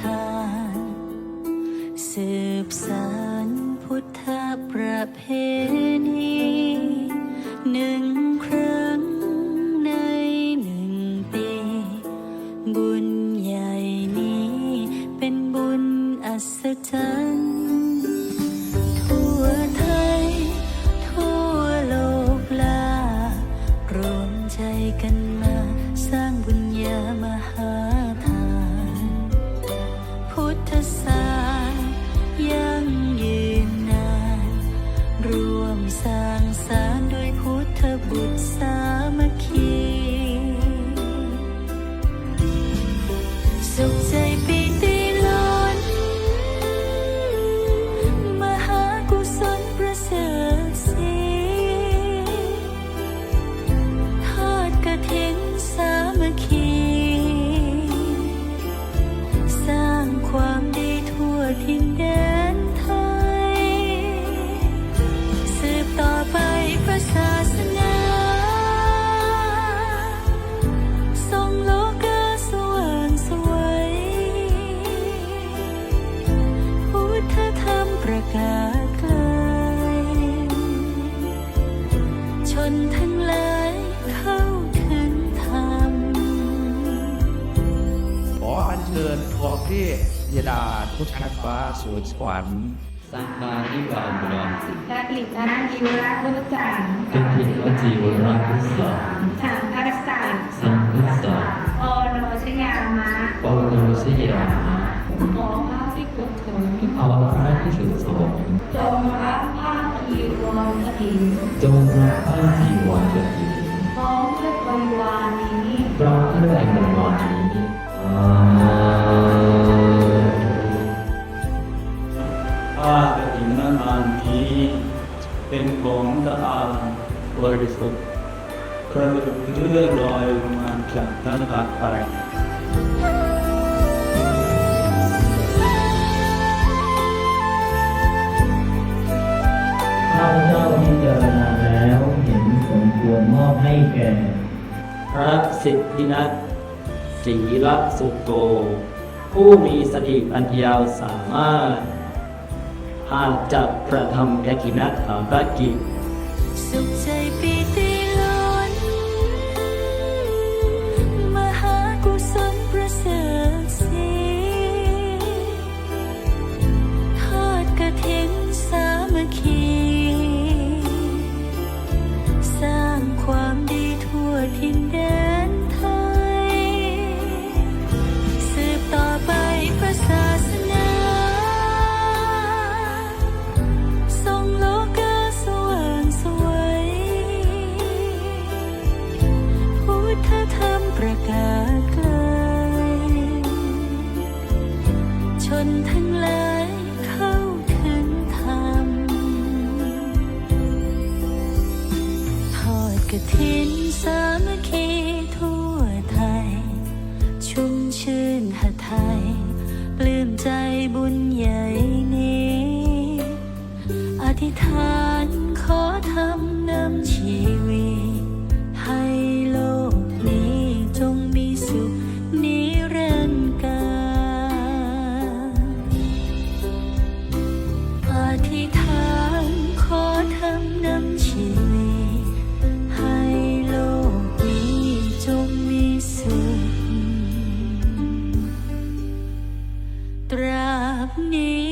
ทาน สืบสานพุทธประเพณีหนึ่ง สารด้วยพุทธบุตรสา ยดาทุกชั้นฟ้าสู่สวรรค์สังฆาธิบาลบุรังและกลิ่นน้ำจีวรพุทธจันทร์เป็นทิวจีวรพุทธาทางพระสังสังพุทธาโอโนชยามะปวโรสยามะขอพระภิกษุสงฆ์เอาพระพิสุสงฆ์จงรับผ้ากีวรกฐินจงรับผ้าจีวรกฐิน ผ้ากฐินนานนี้ เป็นของสะอาดบริสุทธิ์กระดูกเลื่อนลอยลงมาจากทานอากาศไปข้าพเจ้าพิจารณาแล้วเห็นสมควรมอบให้แก่ พระสิทธินัทศีลสุโกผู้มีสติปัญญาสามารถ อาจจะประทำกฐินัทาภกิจสุขใจปี ทธธรรประกาศไกล ชนทั้งหลายเข้าถึงธรรม ทอดกระถินสามัคคีทั่วไทย ชุ่มชื่นหไทยลืมใจบุญใหญ่นี้ อธิษฐานขอทำนำชี ธิษฐานขอทำนำชีให้โลกนี้จงมีสุขตราบนี้